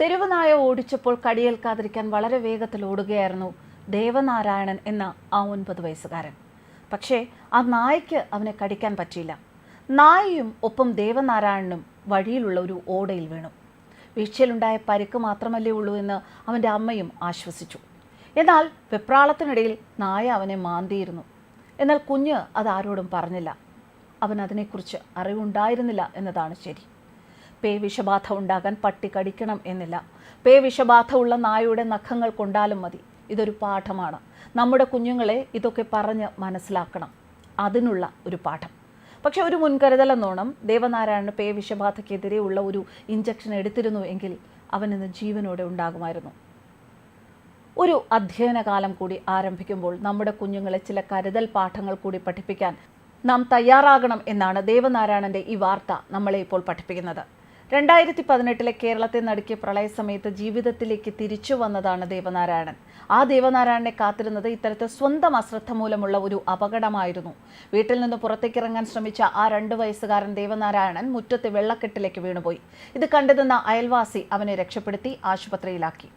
തെരുവ് നായ ഓടിച്ചപ്പോൾ കടിയേൽക്കാതിരിക്കാൻ വളരെ വേഗത്തിൽ ഓടുകയായിരുന്നു ദേവനാരായണൻ എന്ന ആ ഒൻപത് വയസ്സുകാരൻ. പക്ഷേ ആ നായ്ക്ക് അവനെ കടിക്കാൻ പറ്റിയില്ല. നായയും ഒപ്പം ദേവനാരായണനും വഴിയിലുള്ള ഒരു ഓടയിൽ വീണു. വീഴ്ചയിലുണ്ടായ പരിക്ക് മാത്രമല്ലേ ഉള്ളൂ എന്ന് അവന്റെ അമ്മയും ആശ്വസിച്ചു. എന്നാൽ വെപ്രാളത്തിനിടയിൽ നായ അവനെ മാന്തിയിരുന്നു. എന്നാൽ കുഞ്ഞ് അത് ആരോടും പറഞ്ഞില്ല. അവൻ അതിനെക്കുറിച്ച് അറിവുണ്ടായിരുന്നില്ല എന്നതാണ് ശരി. പേ വിഷബാധ ഉണ്ടാകാൻ പട്ടി കടിക്കണം എന്നില്ല. പേ വിഷബാധ ഉള്ള നായയുടെ നഖങ്ങൾ കൊണ്ടാലും മതി. ഇതൊരു പാഠമാണ്. നമ്മുടെ കുഞ്ഞുങ്ങളെ ഇതൊക്കെ പറഞ്ഞ് മനസ്സിലാക്കണം. അതിനുള്ള ഒരു പാഠം. പക്ഷെ ഒരു മുൻകരുതൽ എന്നോണം ദേവനാരായണന് പേ വിഷബാധയ്ക്കെതിരെ ഉള്ള ഒരു ഇഞ്ചക്ഷൻ എടുത്തിരുന്നു എങ്കിൽ അവൻ ഇന്ന് ജീവനോടെ ഉണ്ടാകുമായിരുന്നു. ഒരു അധ്യയന കാലം കൂടി ആരംഭിക്കുമ്പോൾ നമ്മുടെ കുഞ്ഞുങ്ങളെ ചില കരുതൽ പാഠങ്ങൾ കൂടി പഠിപ്പിക്കാൻ നാം തയ്യാറാകണം എന്നാണ് ദേവനാരായണന്റെ ഈ വാർത്ത നമ്മളെ ഇപ്പോൾ പഠിപ്പിക്കുന്നത്. രണ്ടായിരത്തി പതിനെട്ടിലെ കേരളത്തെ നടുക്കിയ പ്രളയ സമയത്ത് ജീവിതത്തിലേക്ക് തിരിച്ചു വന്നതാണ് ദേവനാരായണൻ. ആ ദേവനാരായണനെ കാത്തിരുന്നത് ഇത്തരത്തിൽ സ്വന്തം അശ്രദ്ധ മൂലമുള്ള ഒരു അപകടമായിരുന്നു. വീട്ടിൽ നിന്ന് പുറത്തേക്കിറങ്ങാൻ ശ്രമിച്ച ആ രണ്ട് വയസ്സുകാരൻ ദേവനാരായണൻ മുറ്റത്തെ വെള്ളക്കെട്ടിലേക്ക് വീണുപോയി. ഇത് കണ്ടുനിന്ന അയൽവാസി അവനെ രക്ഷപ്പെടുത്തി ആശുപത്രിയിലാക്കി.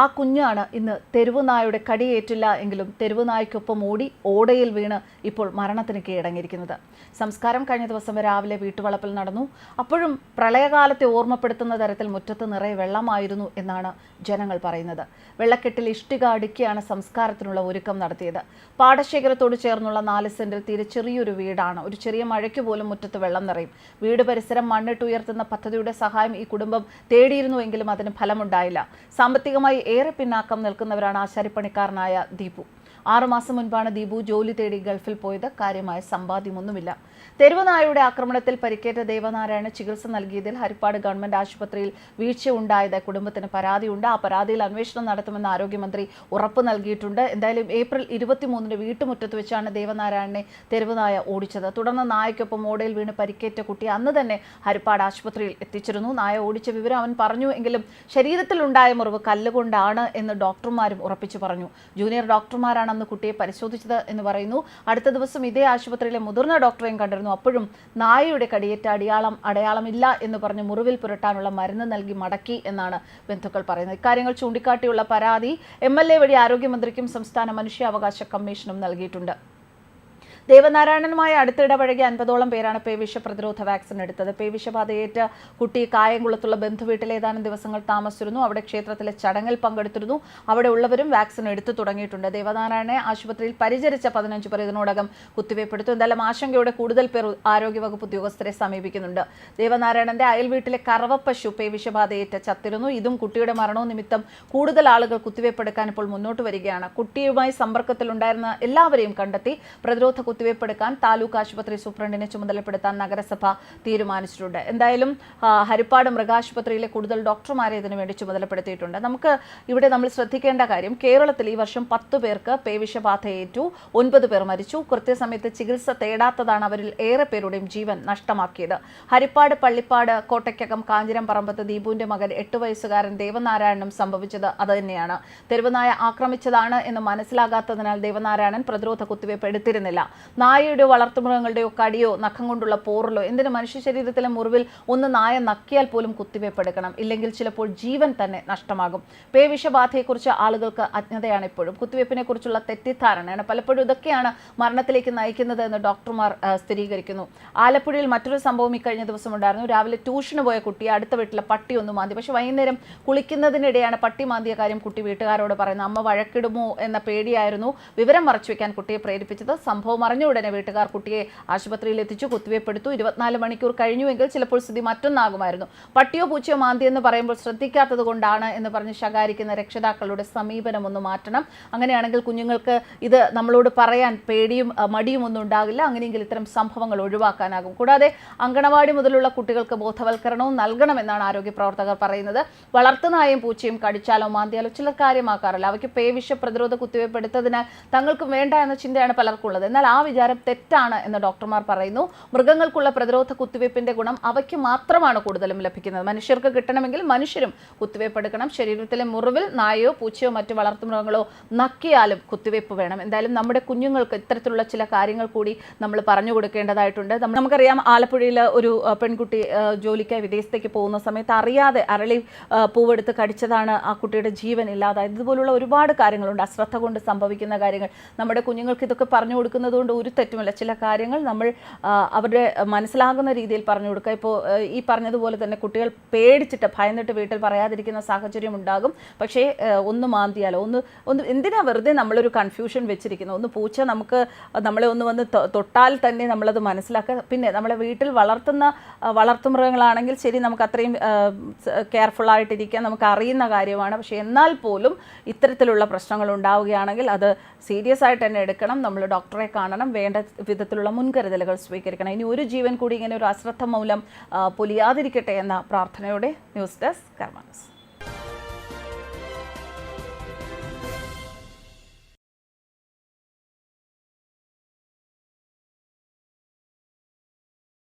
ആ കുഞ്ഞാണ് ഇന്ന് തെരുവുനായുടെ കടിയേറ്റില്ല എങ്കിലും തെരുവുനായ്ക്കൊപ്പം ഓടി ഓടയിൽ വീണ് ഇപ്പോൾ മരണത്തിന് കീഴടങ്ങിയിരിക്കുന്നത്. സംസ്കാരം കഴിഞ്ഞ ദിവസം രാവിലെ വീട്ടുവളപ്പിൽ നടന്നു. അപ്പോഴും പ്രളയകാലത്തെ ഓർമ്മപ്പെടുത്തുന്ന തരത്തിൽ മുറ്റത്ത് നിറയെ വെള്ളമായിരുന്നു എന്നാണ് ജനങ്ങൾ പറയുന്നത്. വെള്ളക്കെട്ടിൽ ഇഷ്ടിക അടുക്കിയാണ് സംസ്കാരത്തിനുള്ള ഒരുക്കം നടത്തിയത്. പാടശേഖരത്തോട് ചേർന്നുള്ള നാല് സെന്റിൽ തീരെ ചെറിയൊരു വീടാണ്. ഒരു ചെറിയ മഴയ്ക്ക് പോലും മുറ്റത്ത് വെള്ളം നിറയും. വീട് പരിസരം മണ്ണിട്ടുയർത്തുന്ന പദ്ധതിയുടെ സഹായം ഈ കുടുംബം തേടിയിരുന്നുവെങ്കിലും അതിന് ഫലമുണ്ടായില്ല. സാമ്പത്തികമായി ഏറെ പിന്നാക്കം നിൽക്കുന്നവരാണ് ആശാരിപ്പണിക്കാരനായ ദീപു. ആറുമാസം മുൻപാണ് ദീപു ജോലി തേടി ഗൾഫിൽ പോയത്. കാര്യമായ സമ്പാദ്യമൊന്നുമില്ല. തെരുവനായുടെ ആക്രമണത്തിൽ പരിക്കേറ്റ ദേവനാരായണ ചികിത്സ നൽകിയതിൽ ഹരിപ്പാട് ഗവൺമെന്റ് ആശുപത്രിയിൽ വീഴ്ച ഉണ്ടായത് കുടുംബത്തിന് പരാതിയുണ്ട്. ആ പരാതിയിൽ അന്വേഷണം നടത്തുമെന്ന് ആരോഗ്യമന്ത്രി ഉറപ്പ് നൽകിയിട്ടുണ്ട്. എന്തായാലും ഏപ്രിൽ ഇരുപത്തിമൂന്നിന് വീട്ടുമുറ്റത്ത് വെച്ചാണ് ദേവനാരായണനെ തെരുവനായ ഓടിച്ചത്. തുടർന്ന് നായയ്ക്കൊപ്പം ഓടയിൽ വീണ് പരിക്കേറ്റ കുട്ടി അന്ന് തന്നെ ഹരിപ്പാട് ആശുപത്രിയിൽ എത്തിച്ചിരുന്നു നായ ഓടിച്ച വിവരം അവൻ പറഞ്ഞു എങ്കിലും ശരീരത്തിലുണ്ടായ മുറിവ് കല്ലുകൊണ്ടാണ് എന്ന് ഡോക്ടർമാരും ഉറപ്പിച്ചു പറഞ്ഞു. ജൂനിയർ ഡോക്ടർമാരാണ് അന്ന് കുട്ടിയെ പരിശോധിച്ചത് എന്ന് പറയുന്നു. അടുത്ത ദിവസം ഇതേ ആശുപത്രിയിലെ മുതിർന്ന ഡോക്ടറെയും കണ്ടിരുന്നു. അപ്പോഴും നായയുടെ കടിയേറ്റ അടിയാളം അടയാളമില്ല എന്ന് പറഞ്ഞ് മുറിവിൽ പുരട്ടാനുള്ള മരുന്ന് നൽകി മടക്കി എന്നാണ് ബന്ധുക്കൾ പറയുന്നത്. ഇക്കാര്യങ്ങൾ ചൂണ്ടിക്കാട്ടിയുള്ള പരാതി എം എൽ എ വഴി ആരോഗ്യമന്ത്രിക്കും സംസ്ഥാന മനുഷ്യാവകാശ കമ്മീഷനും നൽകിയിട്ടുണ്ട്. ദേവനാരായണനുമായി അടുത്തിടപഴകി അൻപതോളം പേരാണ് പേവിഷ പ്രതിരോധ വാക്സിൻ എടുത്തത്. പേവിഷബാധയേറ്റ് കുട്ടി കായംകുളത്തുള്ള ബന്ധുവീട്ടിൽ ഏതാനും ദിവസങ്ങൾ താമസിച്ചിരുന്നു. അവിടെ ക്ഷേത്രത്തിലെ ചടങ്ങിൽ പങ്കെടുത്തിരുന്നു. അവിടെ ഉള്ളവരും വാക്സിൻ എടുത്തു തുടങ്ങിയിട്ടുണ്ട്. ദേവനാരായണനെ ആശുപത്രിയിൽ പരിചരിച്ച പതിനഞ്ച് പേർ ഇതിനോടകം കുത്തിവയ്പ്പെടുത്തു എന്തായാലും ആശങ്കയോടെ കൂടുതൽ പേർ ആരോഗ്യവകുപ്പ് ഉദ്യോഗസ്ഥരെ സമീപിക്കുന്നുണ്ട്. ദേവനാരായണന്റെ അയൽവീട്ടിലെ കറവപ്പശു പേവിഷബാധയേറ്റ ചത്തിരുന്നു. ഇതും കുട്ടിയുടെ മരണവും നിമിത്തം കൂടുതൽ ആളുകൾ കുത്തിവയ്പ്പെടുക്കാൻ ഇപ്പോൾ മുന്നോട്ട് വരികയാണ്. കുട്ടിയുമായി സമ്പർക്കത്തിലുണ്ടായിരുന്ന എല്ലാവരെയും കണ്ടെത്തി പ്രതിരോധ കുത്തിവയ്പ്പെടുക്കാൻ താലൂക്ക് ആശുപത്രി സൂപ്രണ്ടിനെ ചുമതലപ്പെടുത്താൻ നഗരസഭ തീരുമാനിച്ചിട്ടുണ്ട്. എന്തായാലും ഹരിപ്പാട് മൃഗാശുപത്രിയിലെ കൂടുതൽ ഡോക്ടർമാരെ ഇതിനുവേണ്ടി ചുമതലപ്പെടുത്തിയിട്ടുണ്ട്. നമുക്ക് ഇവിടെ നമ്മൾ ശ്രദ്ധിക്കേണ്ട കാര്യം കേരളത്തിൽ ഈ വർഷം പത്ത് പേർക്ക് പേവിഷബാധയേറ്റു ഒൻപത് പേർ മരിച്ചു. കൃത്യസമയത്ത് ചികിത്സ തേടാത്തതാണ് അവരിൽ ഏറെ പേരുടെയും ജീവൻ നഷ്ടമാക്കിയത്. ഹരിപ്പാട് പള്ളിപ്പാട് കോട്ടയ്ക്കകം കാഞ്ഞിരം പറമ്പത്ത് ദീപുവിന്റെ മകൻ എട്ട് വയസ്സുകാരൻ ദേവനാരായണനും സംഭവിച്ചത് അതുതന്നെയാണ് തെരുവുനായ ആക്രമിച്ചതാണ് എന്ന് മനസ്സിലാകാത്തതിനാൽ ദേവനാരായണൻ പ്രതിരോധ കുത്തിവയ്പ് എടുത്തിരുന്നില്ല. നായയുടെ വളർത്തുമൃഗങ്ങളുടെയോ കടിയോ നഖം കൊണ്ടുള്ള പോറലോ എന്തിന് മനുഷ്യ ശരീരത്തിലെ മുറിവിൽ ഒന്ന് നായ നക്കിയാൽ പോലും കുത്തിവയ്പ് എടുക്കണം ഇല്ലെങ്കിൽ ചിലപ്പോൾ ജീവൻ തന്നെ നഷ്ടമാകും. പേവിഷബാധയെക്കുറിച്ച് ആളുകൾക്ക് അജ്ഞതയാണ് ഇപ്പോഴും. കുത്തിവയ്പ്പിനെ കുറിച്ചുള്ള തെറ്റിദ്ധാരണയാണ് പലപ്പോഴും ഇതൊക്കെയാണ് മരണത്തിലേക്ക് നയിക്കുന്നത് എന്ന് ഡോക്ടർമാർ സ്ഥിരീകരിക്കുന്നു. ആലപ്പുഴയിൽ മറ്റൊരു സംഭവം ഇക്കഴിഞ്ഞ ദിവസം ഉണ്ടായിരുന്നു. രാവിലെ ട്യൂഷന് പോയ കുട്ടിയെ അടുത്ത വീട്ടിലെ പട്ടി ഒന്ന് മാന്തി. പക്ഷേ വൈകുന്നേരം കുളിക്കുന്നതിനിടെയാണ് പട്ടി മാന്തിയ കാര്യം കുട്ടി വീട്ടുകാരോട് പറയുന്നത്. അമ്മ വഴക്കിടുമോ എന്ന പേടിയായിരുന്നു. വിവരം മറച്ചു മറച്ചുവെക്കാൻ കുട്ടിയെ പ്രേരിപ്പിച്ചത്. സംഭവം അറിഞ്ഞ ഉടനെ വീട്ടുകാർ കുട്ടിയെ ആശുപത്രിയിൽ എത്തിച്ചു കുത്തിവയ്പ്പെടുത്തു ഇരുപത്തിനാല് മണിക്കൂർ കഴിഞ്ഞുവെങ്കിൽ ചിലപ്പോൾ സ്ഥിതി മറ്റൊന്നാകുമായിരുന്നു. പട്ടിയോ പൂച്ചയോ മാന്തി എന്ന് പറയുമ്പോൾ ശ്രദ്ധിക്കാത്തത് കൊണ്ടാണ് എന്ന് പറഞ്ഞ് ശകാരിക്കുന്ന രക്ഷിതാക്കളുടെ സമീപനം ഒന്ന് മാറ്റണം. അങ്ങനെയാണെങ്കിൽ കുഞ്ഞുങ്ങൾക്ക് ഇത് നമ്മളോട് പറയാൻ പേടിയും മടിയും ഒന്നും ഉണ്ടാകില്ല. അങ്ങനെയെങ്കിൽ ഇത്തരം സംഭവങ്ങൾ ഒഴിവാക്കാനാകും. കൂടാതെ അങ്കണവാടി മുതലുള്ള കുട്ടികൾക്ക് ബോധവൽക്കരണവും നൽകണമെന്നാണ് ആരോഗ്യ പ്രവർത്തകർ പറയുന്നത്. വളർത്തുനായും പൂച്ചയും കടിച്ചാലോ മാന്തിയാലോ ചിലർ കാര്യമാക്കാറില്ല. അവയ്ക്ക് പേവിഷ പ്രതിരോധ കുത്തിവയ്പ് എടുത്തതിനാൽ തങ്ങൾക്ക് വേണ്ട എന്ന ചിന്തയാണ് പലർക്കുള്ളത്. എന്നാൽ ആ വിചാരം തെറ്റാണ് എന്ന് ഡോക്ടർമാർ പറയുന്നു. മൃഗങ്ങൾക്കുള്ള പ്രതിരോധ കുത്തിവയ്പ്പിന്റെ ഗുണം അവയ്ക്ക് മാത്രമാണ് കൂടുതലും ലഭിക്കുന്നത്. മനുഷ്യർക്ക് കിട്ടണമെങ്കിൽ മനുഷ്യരും കുത്തിവയ്പ്പ് എടുക്കണം. ശരീരത്തിലെ മുറിവിൽ നായയോ പൂച്ചയോ മറ്റു വളർത്തുമൃഗങ്ങളോ നക്കിയാലും കുത്തിവയ്പ്പ് വേണം. എന്തായാലും നമ്മുടെ കുഞ്ഞുങ്ങൾക്ക് ഇത്തരത്തിലുള്ള ചില കാര്യങ്ങൾ കൂടി നമ്മൾ പറഞ്ഞു കൊടുക്കേണ്ടതായിട്ടുണ്ട്. നമുക്കറിയാം ആലപ്പുഴയിൽ ഒരു പെൺകുട്ടി ജോലിക്കായി വിദേശത്തേക്ക് പോകുന്ന സമയത്ത് അറിയാതെ അരളി പൂവെടുത്ത് കടിച്ചതാണ് ആ കുട്ടിയുടെ ജീവൻ ഇല്ലാതായത്. ഇതുപോലുള്ള ഒരുപാട് കാര്യങ്ങളുണ്ട്. അശ്രദ്ധ കൊണ്ട് സംഭവിക്കുന്ന കാര്യങ്ങൾ. നമ്മുടെ കുഞ്ഞുങ്ങൾക്ക് ഇതൊക്കെ പറഞ്ഞു കൊടുക്കുന്നത് കൊണ്ട് ഒരു തെറ്റുമില്ല. ചില കാര്യങ്ങൾ നമ്മൾ അവരുടെ മനസ്സിലാകുന്ന രീതിയിൽ പറഞ്ഞു കൊടുക്കുക. ഇപ്പോൾ ഈ പറഞ്ഞതുപോലെ തന്നെ കുട്ടികൾ പേടിച്ചിട്ട് ഭയന്നിട്ട് വീട്ടിൽ പറയാതിരിക്കുന്ന സാഹചര്യം ഉണ്ടാകും. പക്ഷേ ഒന്ന് മാന്തിയാലോ? ഒന്ന് ഒന്ന് എന്തിനാ വെറുതെ നമ്മളൊരു കൺഫ്യൂഷൻ വെച്ചിരിക്കുന്നത്? ഒന്ന് പൂച്ച നമുക്ക് നമ്മളെ ഒന്ന് വന്ന് തൊട്ടാൽ തന്നെ നമ്മളത് മനസ്സിലാക്കുക. പിന്നെ നമ്മളെ വീട്ടിൽ വളർത്തുന്ന വളർത്തുമൃഗങ്ങളാണെങ്കിൽ ശരി നമുക്ക് അത്രയും കെയർഫുള്ളായിട്ടിരിക്കാൻ നമുക്ക് അറിയുന്ന കാര്യമാണ്. പക്ഷേ എന്നാൽ പോലും ഇത്തരത്തിലുള്ള പ്രശ്നങ്ങൾ ഉണ്ടാവുകയാണെങ്കിൽ അത് സീരിയസ് ആയിട്ട് തന്നെ എടുക്കണം. നമ്മൾ ഡോക്ടറെ കാണണം. വേണ്ട വിധത്തിലുള്ള മുൻകരുതലുകൾ സ്വീകരിക്കണം. ഇനി ഒരു ജീവൻ കൂടി ഇങ്ങനെ ഒരു അശ്രദ്ധ മൂലം പൊലിയാതിരിക്കട്ടെ എന്ന പ്രാർത്ഥനയോടെ ന്യൂസ് ഡെസ്ക് കർമാനസ്.